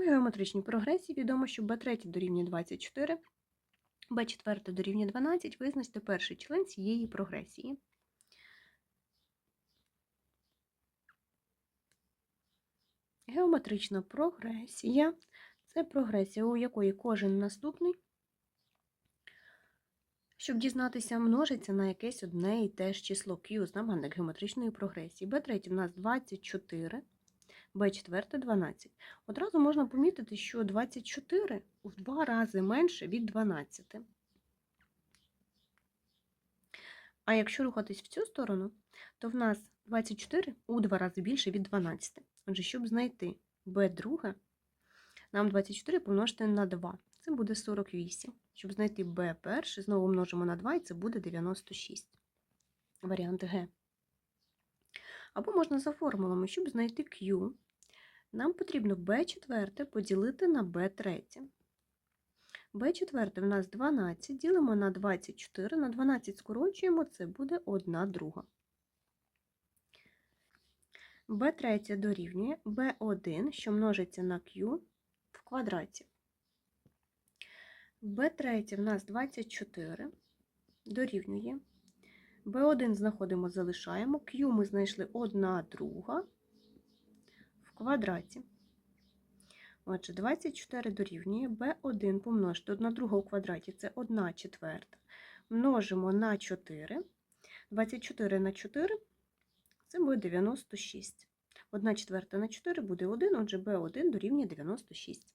геометричній прогресії відомо, що b3 дорівнює 24, b4 дорівнює 12. Визначте перший член цієї прогресії. Геометрична прогресія це прогресія, у якої кожен наступний, щоб дізнатися, множиться на якесь одне і те ж число Q, знаменник геометричної прогресії. b3 у нас 24, b4 12. Одразу можна помітити, що 24 в два рази менше від 12. А якщо рухатись в цю сторону, то в нас 24 у два рази більше від 12. Отже, щоб знайти b2, нам 24 помножити на 2. Це буде 48. Щоб знайти b1, знову множимо на 2, і це буде 96. Варіант Г. Або можна за формулами, щоб знайти Q, нам потрібно b4 поділити на b3. b4 в нас 12, ділимо на 24, на 12 скорочуємо, це буде 1 друга. b3 дорівнює b1, що множиться на q в квадраті. b3 в нас 24, дорівнює. B1 знаходимо, залишаємо, q ми знайшли 1 друга в квадраті. Отже, 24 дорівнює b1 помножити 1 друга у квадраті, це 1 четверта. Множимо на 4. 24 на 4 це буде 96. 1 четверта на 4 буде 1, отже b1 дорівнює 96.